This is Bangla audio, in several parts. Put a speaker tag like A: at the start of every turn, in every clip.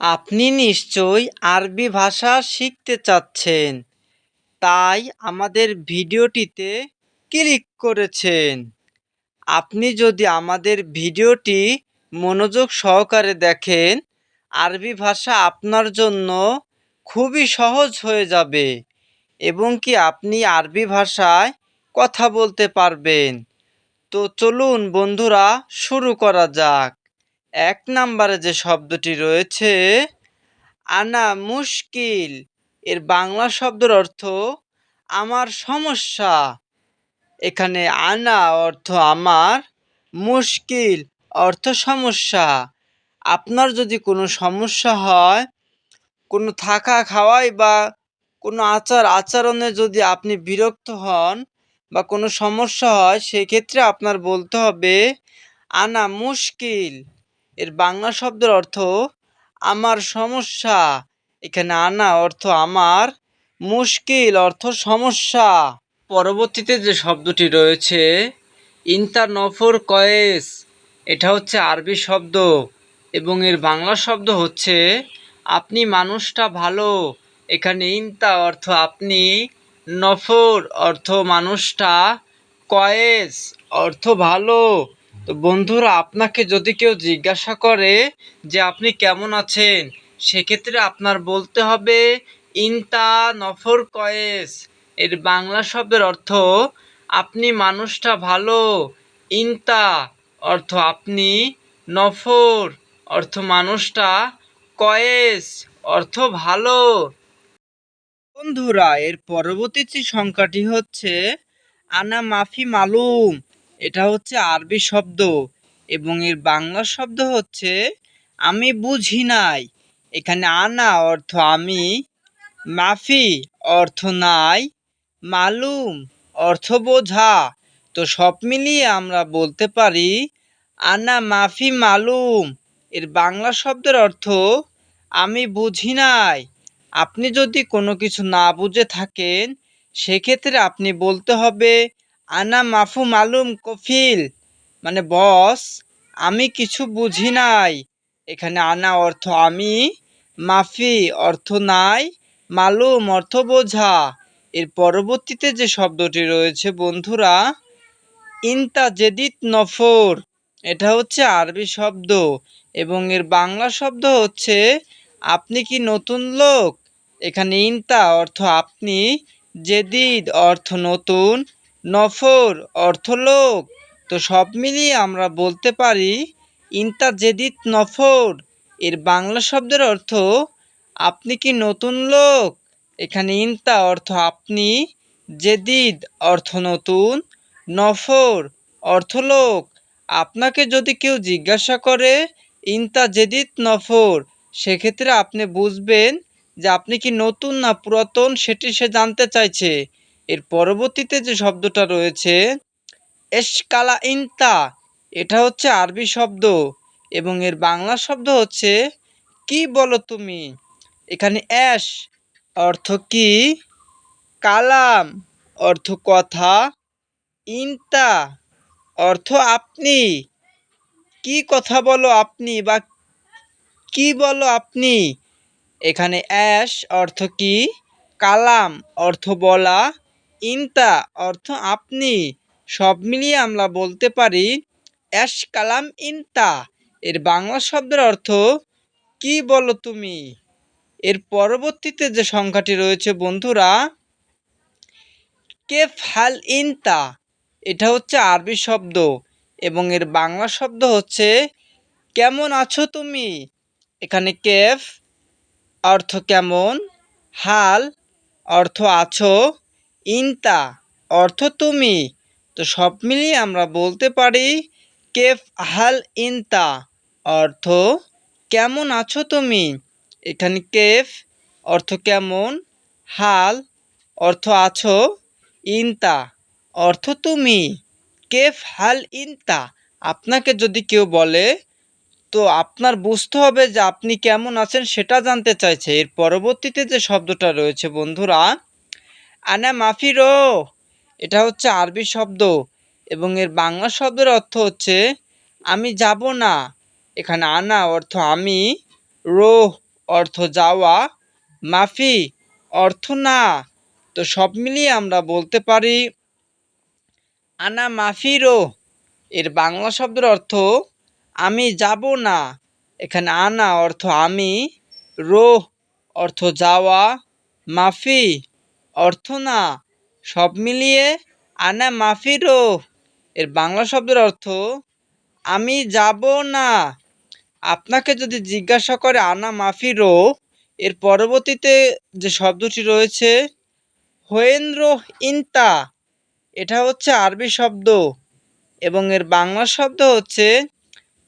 A: আপনি নিশ্চয়ই আরবি ভাষা শিখতে চাচ্ছেন, তাই আমাদের ভিডিওটিতে ক্লিক করেছেন। আপনি যদি আমাদের ভিডিওটি মনোযোগ সহকারে দেখেন, আরবি ভাষা আপনার জন্য খুবই সহজ হয়ে যাবে এবং কি আপনি আরবি ভাষায় কথা বলতে পারবেন। তো চলুন বন্ধুরা, শুরু করা যাক। এক নাম্বারে যে শব্দটি রয়েছে, আনা মুশকিল। এর বাংলা শব্দের অর্থ, আমার সমস্যা। এখানে আনা অর্থ আমার, মুশকিল অর্থ সমস্যা। আপনার যদি কোনো সমস্যা হয়, কোনো থাকা খাওয়াই বা কোনো আচার আচরণে যদি আপনি বিরক্ত হন বা কোনো সমস্যা হয়, সেক্ষেত্রে আপনার বলতে হবে, আনা মুশকিল। এর বাংলা শব্দের অর্থ, আমার সমস্যা। এখানে আনা অর্থ, আমার মুশকিল। অর্থ, সমস্যা। পরবর্তীতে যে শব্দটি রয়েছে ইন্তা নফর কয়েস। এটা হচ্ছে আরবি শব্দ এবং এর বাংলা শব্দ হচ্ছে, আপনি মানুষটা ভালো। এখানে ইন্তা অর্থ, আপনি নফর। অর্থ, মানুষটা কয়েস। অর্থ, ভালো। তো বন্ধুরা, আপনাকে যদি কেউ জিজ্ঞাসা করে যে আপনি কেমন আছেন, সেক্ষেত্রে আপনার বলতে হবে ইনতা নফর কয়েস। এর বাংলা শব্দের অর্থ, আপনি মানুষটা ভালো, ইনতা অর্থ আপনি নফর, অর্থ মানুষটা কয়েস, অর্থ ভালো। বন্ধুরা, এর পরবর্তী সংখ্যাটি হচ্ছে, আনা মাফি মালুম। এটা হচ্ছে আরবি শব্দ এবং এর বাংলা শব্দ হচ্ছে আমি বুঝি নাই। এখানে আনা অর্থ আমি, মাফি অর্থ নাই, মালুম অর্থ বোঝা। তো সব মিলিয়ে আমরা বলতে পারি, আনা মাফি মালুম। এর বাংলা শব্দের অর্থ, আমি বুঝি নাই। আপনি যদি কোনো কিছু না বুঝে থাকেন, সেক্ষেত্রে আপনি বলতে হবে আনা মাফু মালুম কফিল। মানে বস, আমি কিছু বুঝি নাই। এখানে আনা অর্থ আমি, মাফি অর্থ নাই, মালুম অর্থ বোঝা। এর পরবর্তীতে যে শব্দটি রয়েছে, বন্ধুরা, ইনতা জেদিত নফর, এটা হচ্ছে আরবি শব্দ এবং এর বাংলা শব্দ হচ্ছে, আপনি কি নতুন লোক? এখানে ইনতা অর্থ আপনি, জেদিদ অর্থ নতুন নফর অর্থ লোক তো সব মিলিয়ে আমরা বলতে পারি, ইনতা জেদিদ নফর। এর বাংলা শব্দের অর্থ, আপনি কি নতুন লোক? এখানে ইনতা অর্থ, আপনি জেদিদ। অর্থ, নতুন। নফর অর্থ লোক আপনাকে যদি কেউ জিজ্ঞাসা করে, ইনতা জেদিদ নফর? সেক্ষেত্রে আপনি বুঝবেন যে আপনি কি নতুন না পুরাতন, সেটি সে জানতে চাইছে। এর পরবর্তীতে যে শব্দটা রয়েছে এসকালা ইনতা, এটা হচ্ছে আরবি শব্দ এবং এর বাংলা শব্দ হচ্ছে কি বলো তুমি? এখানে অ্যাশ অর্থ কি? কালাম অর্থ কথা। ইনতা অর্থ আপনি। কি কথা বলো আপনি বা কি বলো আপনি? এখানে অ্যাশ অর্থ কি? কালাম অর্থ বলা। ইনতা অর্থ আপনি। সব মিলিয়ে আমরা বলতে পারি অ্যাশ কালাম ইনতা। এর বাংলা শব্দের অর্থ, কি বলো তুমি? এর পরবর্তীতে যে সংখ্যাটি রয়েছে, বন্ধুরা, কেফ হাল ইনতা? এটা হচ্ছে আরবি শব্দ এবং এর বাংলা শব্দ হচ্ছে, কেমন আছো তুমি? এখানে কেফ অর্থ কেমন, হাল অর্থ আছো ইনতা, অর্থ তুমি। তো সব মিলিয়ে আমরা বলতে পারি, কেফ হাল ইনতা, অর্থ কেমন আছো তুমি? এখানে কেফ, অর্থ কেমন? হাল, অর্থ আছো? ইনতা, অর্থ তুমি। কেফ হাল ইনতা, আপনাকে যদি কেউ বলে, তো আপনার বুঝতে হবে যে আপনি কেমন আছেন সেটা জানতে চাইছে। এর পরবর্তীতে যে শব্দটা রয়েছে, বন্ধুরা আনা মাফিরো। এটা হচ্ছে আরবি শব্দ এবং এর বাংলা শব্দের অর্থ হচ্ছে, আমি যাব না। এখানে আনা অর্থ আমি। রোহ অর্থ যাওয়া। মাফি অর্থ না। তো সব মিলিয়ে আমরা বলতে পারি, আনা মাফিরো। এর বাংলা শব্দের অর্থ, আমি যাব না। এখানে আনা অর্থ আমি। রোহ অর্থ যাওয়া। মাফি অর্থ না, সব মিলিয়ে আনা মাফিরো এর বাংলা শব্দের অর্থ, আমি যাব না। আপনাকে যদি জিজ্ঞাসা করে আনা মাফিরো এর পরবর্তীতে যে শব্দটি রয়েছে, হোয়েন্দ্র ইন্তা, এটা হচ্ছে আরবি শব্দ। এবং এর বাংলা শব্দ হচ্ছে,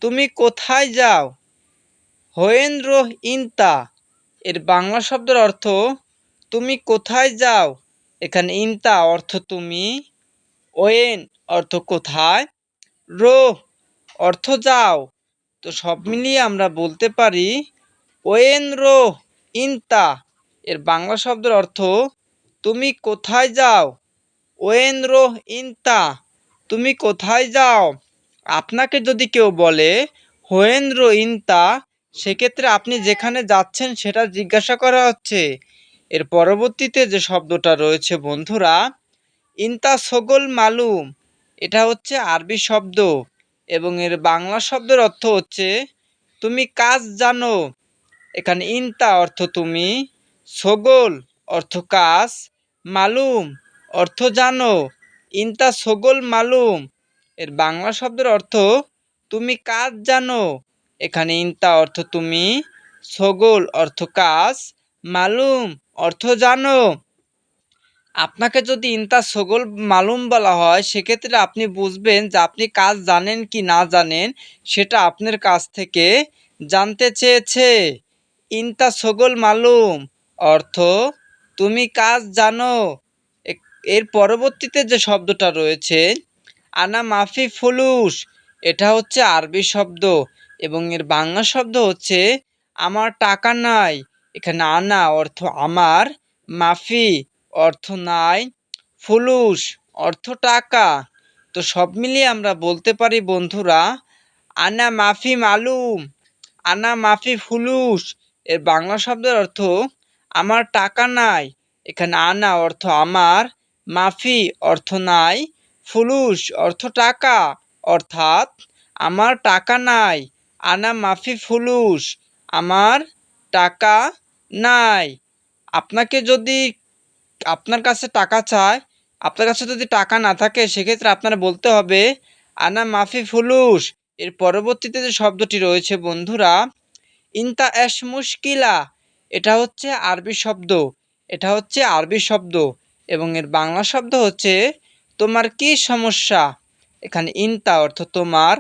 A: তুমি কোথায় যাও? হোয়েন্দ্র ইন্তা, এর বাংলা শব্দের অর্থ তুমি কোথায় যাও? এখানে ইন্তা অর্থ তুমি, ওয়েন অর্থ কোথায়? রো অর্থ যাও। তো সব মিলিয়ে আমরা বলতে পারি, ওয়েন, রো, ইন্তা, এর বাংলা শব্দের অর্থ, তুমি কোথায় যাও? ওয়েন, রো, ইন্তা, তুমি কোথায় যাও? আপনাকে যদি কেউ বলে হোয়েন রো, ইন্তা, সেক্ষেত্রে আপনি যেখানে যাচ্ছেন সেটা জিজ্ঞাসা করা হচ্ছে। এর পরবর্তীতে যে শব্দটা রয়েছে, বন্ধুরা ইন্তা সগোল মালুম, এটা হচ্ছে আরবি শব্দ এবং এর বাংলা শব্দের অর্থ হচ্ছে, তুমি কাজ জানো। এখানে ইন্তা অর্থ তুমি, সগোল অর্থ কাজ, মালুম অর্থ জানো। ইন্তা সগোল মালুম, এর বাংলা শব্দের অর্থ, তুমি কাজ জানো। এখানে ইন্তা অর্থ তুমি, সগোল অর্থ কাজ মালুম, অর্থ জানো। আপনাকে যদি ইন্তা সগোল মালুম বলা হয়, সেক্ষেত্রে আপনি বুঝবেন যে আপনি কাজ জানেন কি না জানেন, সেটা আপনার কাছ থেকে জানতে চেয়েছে। ইন্তা সগোল মালুম, অর্থ, তুমি কাজ জানো। এর পরবর্তীতে যে শব্দটা রয়েছে, আনা মাফি ফুলুস, এটা হচ্ছে আরবি শব্দ এবং এর বাংলা শব্দ হচ্ছে, আমার টাকা নাই। এখানে আনা অর্থ আমার মাফি অর্থ নাই ফুলুস অর্থ টাকা তো সব মিলিয়ে আমরা বলতে পারি বন্ধুরা, আনা মাফি মালুম, আনা মাফি ফুলুস। এর বাংলা শব্দের অর্থ, আমার টাকা নাই। এখানে আনা অর্থ আমার, মাফি অর্থ নাই। ফুলুস অর্থ টাকা, অর্থাৎ আমার টাকা নাই। আনা মাফি ফুলুস, আমার টাকা নাই। আপনাকে যদি আপনার কাছে টাকা চায়, আপনার কাছে যদি টাকা না থাকে, সেক্ষেত্রে আপনারা বলতে হবে, আনা মাফি ফুলুস এর পরবর্তীতে যে শব্দটি রয়েছে, বন্ধুরা, ইনতা এস মুশকিলা। এটা হচ্ছে আরবি শব্দ। এটা হচ্ছে আরবি শব্দ। এবং এর বাংলা শব্দ হচ্ছে, তোমার কি সমস্যা? এখানে ইনতা অর্থ তোমার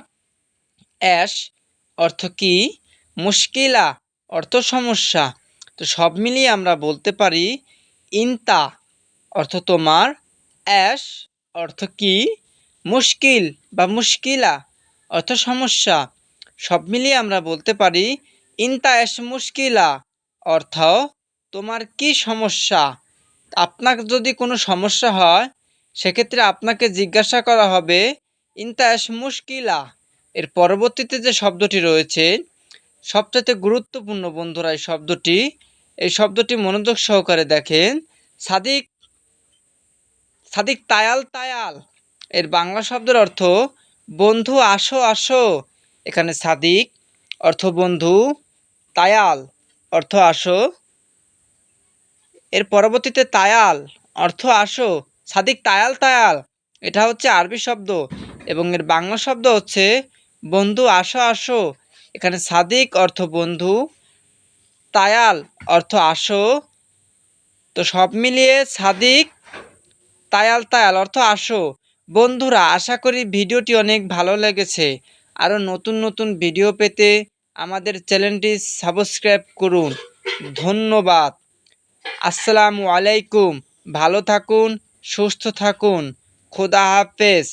A: অ্যাশ অর্থ কি? মুশকিলা অর্থ সমস্যা। তো সব মিলিয়ে আমরা বলতে পারি ইনতা, অর্থ তোমার, অ্যাশ, অর্থ কি? মুশকিল বা মুশকিলা, অর্থ সমস্যা। সব মিলিয়ে আমরা বলতে পারি ইনতা অ্যাশ মুশকিলা, অর্থ তোমার কি সমস্যা? আপনার যদি কোনো সমস্যা হয়, সেক্ষেত্রে আপনাকে জিজ্ঞাসা করা হবে ইনতা অ্যাশ মুশকিলা। এর পরবর্তীতে যে শব্দটি রয়েছে সবচেয়ে গুরুত্বপূর্ণ বন্ধুরা, এই শব্দটি এই শব্দটি মনোযোগ সহকারে দেখেন। সাদিক সাদিক তায়াল তায়াল। এর বাংলা শব্দের অর্থ, বন্ধু আসো আসো। এখানে সাদিক অর্থ বন্ধু, তায়াল অর্থ আসো। এর পরবর্তীতে তায়াল অর্থ আসো। সাদিক তায়াল তায়াল, এটা হচ্ছে আরবি শব্দ। এবং এর বাংলা শব্দ হচ্ছে, বন্ধু আসো আসো। এখানে সাদিক অর্থ বন্ধু তায়াল, অর্থ আসো। তো সব মিলিয়ে সাদিক, তায়াল তায়াল, অর্থ আসো। বন্ধুরা, আশা করি ভিডিওটি অনেক ভালো লেগেছে। আরও নতুন নতুন ভিডিও পেতে আমাদের চ্যানেলটি সাবস্ক্রাইব করুন। ধন্যবাদ। আসসালামু আলাইকুম। ভালো থাকুন, সুস্থ থাকুন। খোদা হাফেজ।